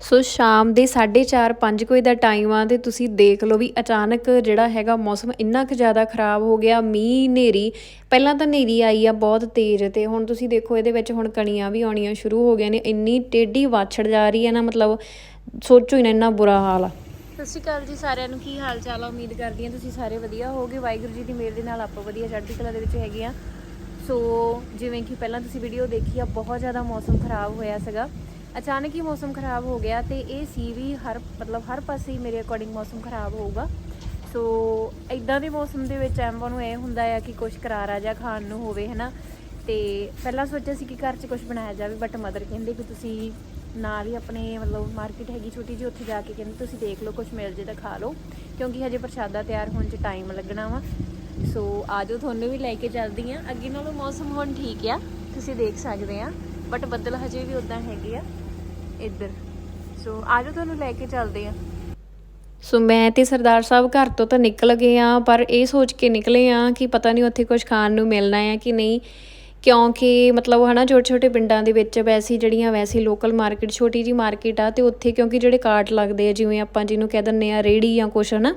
ਸੋ ਸ਼ਾਮ ਦੇ 4:30 5 ਵਜੇ ਦਾ ਟਾਈਮ ਆ ਤੇ ਤੁਸੀਂ ਦੇਖ ਲਓ ਵੀ ਅਚਾਨਕ ਜਿਹੜਾ ਹੈਗਾ ਮੌਸਮ ਇੰਨਾ ਕੁ ਜ਼ਿਆਦਾ ਖਰਾਬ ਹੋ ਗਿਆ, ਮੀਂਹ, ਹਨੇਰੀ। ਪਹਿਲਾਂ ਤਾਂ ਹਨੇਰੀ ਆਈ ਆ ਬਹੁਤ ਤੇਜ਼ ਤੇ ਹੁਣ ਤੁਸੀਂ ਦੇਖੋ ਇਹਦੇ ਵਿੱਚ ਹੁਣ ਕਣੀਆਂ ਵੀ ਆਉਣੀਆਂ ਸ਼ੁਰੂ ਹੋ ਗਈਆਂ ਨੇ, ਇੰਨੀ ਟੇਢੀ ਵਾਛੜ ਜਾ ਰਹੀ ਹੈ ਨਾ, ਮਤਲਬ ਸੋਚੋ ਹੀ ਨਾ ਇੰਨਾ ਬੁਰਾ ਹਾਲ ਆ। ਸਤਿ ਸ਼੍ਰੀ ਅਕਾਲ ਜੀ ਸਾਰਿਆਂ ਨੂੰ, ਕੀ ਹਾਲ ਚਾਲ ਆ? ਉਮੀਦ ਕਰਦੀ ਹਾਂ ਤੁਸੀਂ ਸਾਰੇ ਵਧੀਆ ਹੋਵੋਗੇ। ਵਾਹਿਗੁਰੂ ਜੀ ਦੀ ਮਿਹਰ ਦੇ ਨਾਲ ਆਪਾਂ ਵਧੀਆ ਚੜ੍ਹਦੀ ਕਲਾ ਦੇ ਵਿੱਚ ਹੈਗੇ ਆ। ਸੋ ਜਿਵੇਂ ਕਿ ਪਹਿਲਾਂ ਤੁਸੀਂ ਵੀਡੀਓ ਦੇਖੀ ਆ, ਬਹੁਤ ਜ਼ਿਆਦਾ ਮੌਸਮ ਖਰਾਬ ਹੋਇਆ ਸੀਗਾ। ਅਚਾਨਕ ਹੀ ਮੌਸਮ ਖਰਾਬ ਹੋ ਗਿਆ ਤੇ ਇਹ ਸੀ ਵੀ ਹਰ, ਮਤਲਬ ਹਰ ਪਾਸੇ ਹੀ ਮੇਰੇ ਅਕੋਰਡਿੰਗ ਮੌਸਮ ਖਰਾਬ ਹੋਊਗਾ। ਸੋ ਇਦਾਂ ਦੇ ਮੌਸਮ ਦੇ ਵਿੱਚ ਐਂਵਾਂ ਨੂੰ ਇਹ ਹੁੰਦਾ ਆ ਕਿ ਕੁਝ ਕਰਾਰਾ ਜਾਂ ਖਾਣ ਨੂੰ ਹੋਵੇ, ਹਨਾ? ਤੇ ਪਹਿਲਾਂ ਸੋਚਿਆ ਸੀ ਕਿ ਘਰ 'ਚ ਕੁਝ ਬਣਾਇਆ ਜਾਵੇ ਬਟ ਮਦਰ ਕਹਿੰਦੇ ਕਿ ਤੁਸੀਂ ਨਾਲ ਹੀ ਆਪਣੇ, ਮਤਲਬ ਮਾਰਕੀਟ ਹੈਗੀ ਛੋਟੀ ਜਿਹੀ, ਉੱਥੇ ਜਾ ਕੇ ਕਹਿੰਦੇ ਤੁਸੀਂ ਦੇਖ ਲਓ ਕੁਝ ਮਿਲ ਜੇ ਤਾਂ ਖਾ ਲਓ, ਕਿਉਂਕਿ ਹਜੇ ਪ੍ਰਸ਼ਾਦਾ ਤਿਆਰ ਹੋਣ 'ਚ ਟਾਈਮ ਲੱਗਣਾ ਵਾ। ਸੋ ਆਜੋ ਤੁਹਾਨੂੰ ਵੀ ਲੈ ਕੇ ਚੱਲਦੀ ਆ। ਅੱਗੇ ਨਾਲੋਂ ਮੌਸਮ ਹੁਣ ਠੀਕ ਆ, ਤੁਸੀਂ ਦੇਖ ਸਕਦੇ ਆ ਬਟ ਬੱਦਲ ਹਜੇ ਵੀ ਉਦਾਂ ਹੈਗੇ ਆ। ਇੱਧਰ। ਸੋ ਆਜੋ ਤੁਹਾਨੂੰ ਲੈ ਕੇ ਚੱਲਦੇ ਆ ਸੋ ਮੈਂ ਤੇ ਸਰਦਾਰ ਸਾਹਿਬ ਘਰ ਤੋਂ ਤਾਂ ਨਿਕਲ ਗਏ ਆ ਪਰ ਇਹ ਸੋਚ ਕੇ ਨਿਕਲੇ ਆ ਕਿ ਪਤਾ ਨਹੀਂ ਉੱਥੇ ਕੁਝ ਖਾਣ ਨੂੰ ਮਿਲਣਾ ਹੈ ਕਿ ਨਹੀਂ। ਕਿਉਂਕਿ ਮਤਲਬ ਹਨਾ ਛੋਟੇ ਛੋਟੇ ਪਿੰਡਾਂ ਦੇ ਵਿੱਚ ਵੈਸੀ ਜਿਹੜੀਆਂ, ਵੈਸੀ ਲੋਕਲ ਮਾਰਕੀਟ ਛੋਟੀ ਜੀ ਮਾਰਕੀਟ ਆ, ਤੇ ਉੱਥੇ ਕਿਉਂਕਿ ਜਿਹੜੇ ਕਾਰਟ ਲੱਗਦੇ ਆ, ਜਿਵੇਂ ਆਪਾਂ ਜਿਹਨੂੰ ਕਹਿ ਦਿੰਨੇ ਆ ਰੇੜੀ ਜਾਂ ਕੁਛ, ਹਨਾ।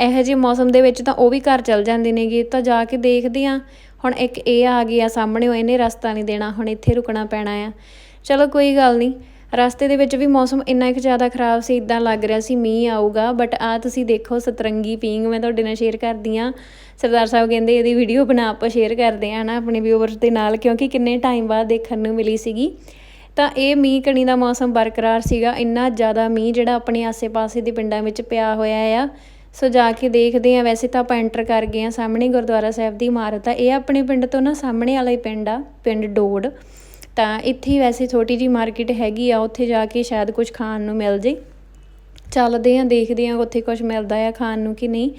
ਇਹੋ ਜਿਹੇ ਮੌਸਮ ਦੇ ਵਿੱਚ ਤਾਂ ਉਹ ਵੀ ਘਰ ਚੱਲ ਜਾਂਦੇ ਨੇਗੇ। ਤਾਂ ਜਾ ਕੇ ਦੇਖਦੇ ਆ ਹੁਣ ਇੱਕ ਇਹ ਆ ਗਿਆ ਸਾਹਮਣੇ ਇਹਨੇ ਰਸਤਾ ਨਹੀਂ ਦੇਣਾ, ਹੁਣ ਇੱਥੇ ਰੁਕਣਾ ਪੈਣਾ ਆ। ਚਲੋ, ਕੋਈ ਗੱਲ ਨਹੀਂ। ਰਸਤੇ ਦੇ ਵਿੱਚ ਵੀ ਮੌਸਮ ਇੰਨਾ ਕੁ ਜ਼ਿਆਦਾ ਖਰਾਬ ਸੀ, ਇਦਾਂ ਲੱਗ ਰਿਹਾ ਸੀ ਮੀਂਹ ਆਊਗਾ ਬਟ ਆ ਤੁਸੀਂ ਦੇਖੋ ਸਤਰੰਗੀ ਪੀਂਗ ਮੈਂ ਤੁਹਾਡੇ ਨਾਲ ਸ਼ੇਅਰ ਕਰਦੀ ਆ ਸਰਦਾਰ ਸਾਹਿਬ ਕਹਿੰਦੇ ਇਹਦੀ ਵੀਡੀਓ ਬਣਾ ਆਪਾਂ ਸ਼ੇਅਰ ਕਰਦੇ ਆ ਨਾ ਆਪਣੇ ਵਿਊਵਰਸ ਦੇ ਨਾਲ, ਕਿਉਂਕਿ ਕਿੰਨੇ ਟਾਈਮ ਬਾਅਦ ਦੇਖਣ ਨੂੰ ਮਿਲੀ ਸੀਗੀ। ਤਾਂ ਇਹ ਮੀਂਹ ਕਣੀ ਦਾ ਮੌਸਮ ਬਰਕਰਾਰ ਸੀਗਾ, ਇੰਨਾ ਜ਼ਿਆਦਾ ਮੀਂਹ ਜਿਹੜਾ ਆਪਣੇ ਆਸੇ-ਪਾਸੇ ਦੇ ਪਿੰਡਾਂ ਵਿੱਚ ਪਿਆ ਹੋਇਆ ਆ। ਸੋ ਜਾ ਕੇ ਦੇਖਦੇ ਆ ਵੈਸੇ ਤਾਂ ਆਪਾਂ ਐਂਟਰ ਕਰ ਗਏ ਆ ਸਾਹਮਣੇ ਗੁਰਦੁਆਰਾ ਸਾਹਿਬ ਦੀ ਇਮਾਰਤ ਆ, ਇਹ ਆਪਣੇ ਪਿੰਡ ਤੋਂ ਨਾ ਸਾਹਮਣੇ ਵਾਲਾ ਹੀ ਪਿੰਡ ਆ, ਪਿੰਡ ਡੋੜ ਤਾਂ ਇੱਥੇ ਵੈਸੇ ਛੋਟੀ ਜੀ ਮਾਰਕੀਟ ਹੈਗੀ ਆ, ਉੱਥੇ ਜਾ ਕੇ ਸ਼ਾਇਦ ਕੁਝ ਖਾਣ ਨੂੰ ਮਿਲ ਜੇ। ਚੱਲਦੇ ਆ ਦੇਖਦੇ ਆ ਉੱਥੇ ਕੁਝ ਮਿਲਦਾ ਆ ਖਾਣ ਨੂੰ ਕਿ ਨਹੀਂ।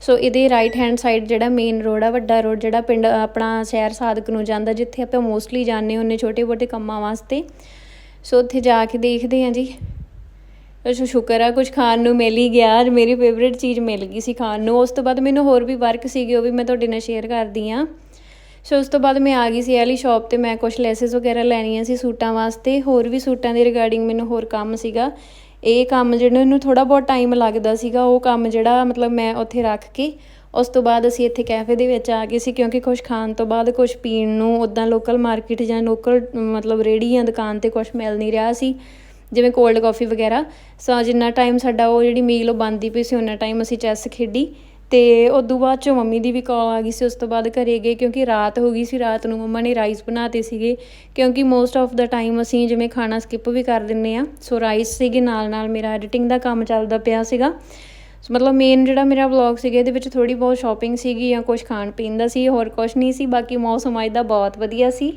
ਸੋ ਇਹਦੇ ਰਾਈਟ ਹੈਂਡ ਸਾਈਡ ਜਿਹੜਾ ਮੇਨ ਰੋਡ ਆ, ਵੱਡਾ ਰੋਡ ਜਿਹੜਾ ਪਿੰਡ, ਆਪਣਾ ਸ਼ਹਿਰ ਸਾਦਕ ਨੂੰ ਜਾਂਦਾ, ਜਿੱਥੇ ਆਪਾਂ ਮੋਸਟਲੀ ਜਾਂਦੇ ਹੁੰਨੇ ਛੋਟੇ ਮੋਟੇ ਕੰਮਾਂ ਵਾਸਤੇ। ਸੋ ਉੱਥੇ ਜਾ ਕੇ ਦੇਖਦੇ ਆ ਜੀ। ਅੱਛਾ, ਸ਼ੁਕਰ ਆ ਕੁਝ ਖਾਣ ਨੂੰ ਮਿਲ ਹੀ ਗਿਆ ਮੇਰੀ ਫੇਵਰੇਟ ਚੀਜ਼ ਮਿਲ ਗਈ ਸੀ ਖਾਣ ਨੂੰ। ਉਸ ਤੋਂ ਬਾਅਦ ਮੈਨੂੰ ਹੋਰ ਵੀ ਵਰਕ ਸੀਗੇ, ਉਹ ਵੀ ਮੈਂ ਤੁਹਾਡੇ ਨਾਲ ਸ਼ੇਅਰ ਕਰਦੀ ਆ ਸੋ ਉਸ ਤੋਂ ਬਾਅਦ ਮੈਂ ਆ ਗਈ ਸੀ ਇਹ ਵਾਲੀ ਸ਼ਾਪ ਤੇ ਮੈਂ ਕੁਝ ਲੈਸਸ ਵਗੈਰਾ ਲੈਣੀਆਂ ਸੀ ਸੂਟਾਂ ਵਾਸਤੇ, ਹੋਰ ਵੀ ਸੂਟਾਂ ਦੇ ਰਿਗਾਰਡਿੰਗ ਮੈਨੂੰ ਹੋਰ ਕੰਮ ਸੀਗਾ। ਇਹ ਕੰਮ ਜਿਹੜਾ ਇਹਨੂੰ ਥੋੜਾ ਬਹੁਤ ਟਾਈਮ ਲੱਗਦਾ ਸੀਗਾ, ਉਹ ਕੰਮ ਜਿਹੜਾ ਮਤਲਬ ਮੈਂ ਉੱਥੇ ਰੱਖ ਕੇ, ਉਸ ਤੋਂ ਬਾਅਦ ਅਸੀਂ ਇੱਥੇ ਕੈਫੇ ਦੇ ਵਿੱਚ ਆ ਗਏ ਸੀ ਕਿਉਂਕਿ ਕੁਝ ਖਾਣ ਤੋਂ ਬਾਅਦ ਕੁਝ ਪੀਣ ਨੂੰ ਉਦਾਂ ਲੋਕਲ ਮਾਰਕੀਟ ਜਾਂ ਲੋਕਲ ਮਤਲਬ ਰੇੜੀ ਜਾਂ ਦੁਕਾਨ ਤੇ ਕੁਝ ਮਿਲ ਨਹੀਂ ਰਿਹਾ ਸੀ, ਜਿਵੇਂ ਕੋਲਡ ਕਾਫੀ ਵਗੈਰਾ। ਸੋ ਜਿੰਨਾ ਟਾਈਮ ਸਾਡਾ ਉਹ ਜਿਹੜੀ ਮੀਲ ਉਹ ਬੰਦੀ ਪਈ ਸੀ ਉਹਨਾਂ ਟਾਈਮ ਅਸੀਂ ਚੈਸ ਖੇਡੀ। ਤੇ ਉਦੋਂ ਬਾਅਦ ਚੋਂ ਮੰਮੀ ਦੀ ਵੀ ਕਾਲ ਆ ਗਈ ਸੀ, ਉਸ ਤੋਂ ਬਾਅਦ ਘਰੇ ਗਏ ਕਿਉਂਕਿ ਰਾਤ ਹੋ ਗਈ ਸੀ, ਰਾਤ ਨੂੰ ਮੰਮਾ ਨੇ ਰਾਈਸ ਬਣਾਤੇ ਸੀਗੇ ਕਿਉਂਕਿ ਮੋਸਟ ਆਫ ਦਾ ਟਾਈਮ ਅਸੀਂ ਜਿਵੇਂ ਖਾਣਾ ਸਕਿਪ ਵੀ ਕਰ ਦਿੰਨੇ ਆ ਸੋ ਰਾਈਸ ਸੀਗੇ ਨਾਲ ਨਾਲ ਮੇਰਾ ਐਡੀਟਿੰਗ ਦਾ ਕੰਮ ਚੱਲਦਾ ਪਿਆ ਸੀਗਾ। ਸੋ ਮਤਲਬ ਮੇਨ ਜਿਹੜਾ ਮੇਰਾ ਵਲੌਗ ਸੀਗਾ, ਇਹਦੇ ਵਿੱਚ ਥੋੜੀ ਬਹੁਤ ਸ਼ਾਪਿੰਗ ਸੀਗੀ ਜਾਂ ਕੁਝ ਖਾਣ ਪੀਣ ਦਾ ਸੀ, ਹੋਰ ਕੁਝ ਨਹੀਂ ਸੀ, ਬਾਕੀ ਮੌਸਮ ਅੱਜ ਦਾ ਬਹੁਤ ਵਧੀਆ ਸੀ।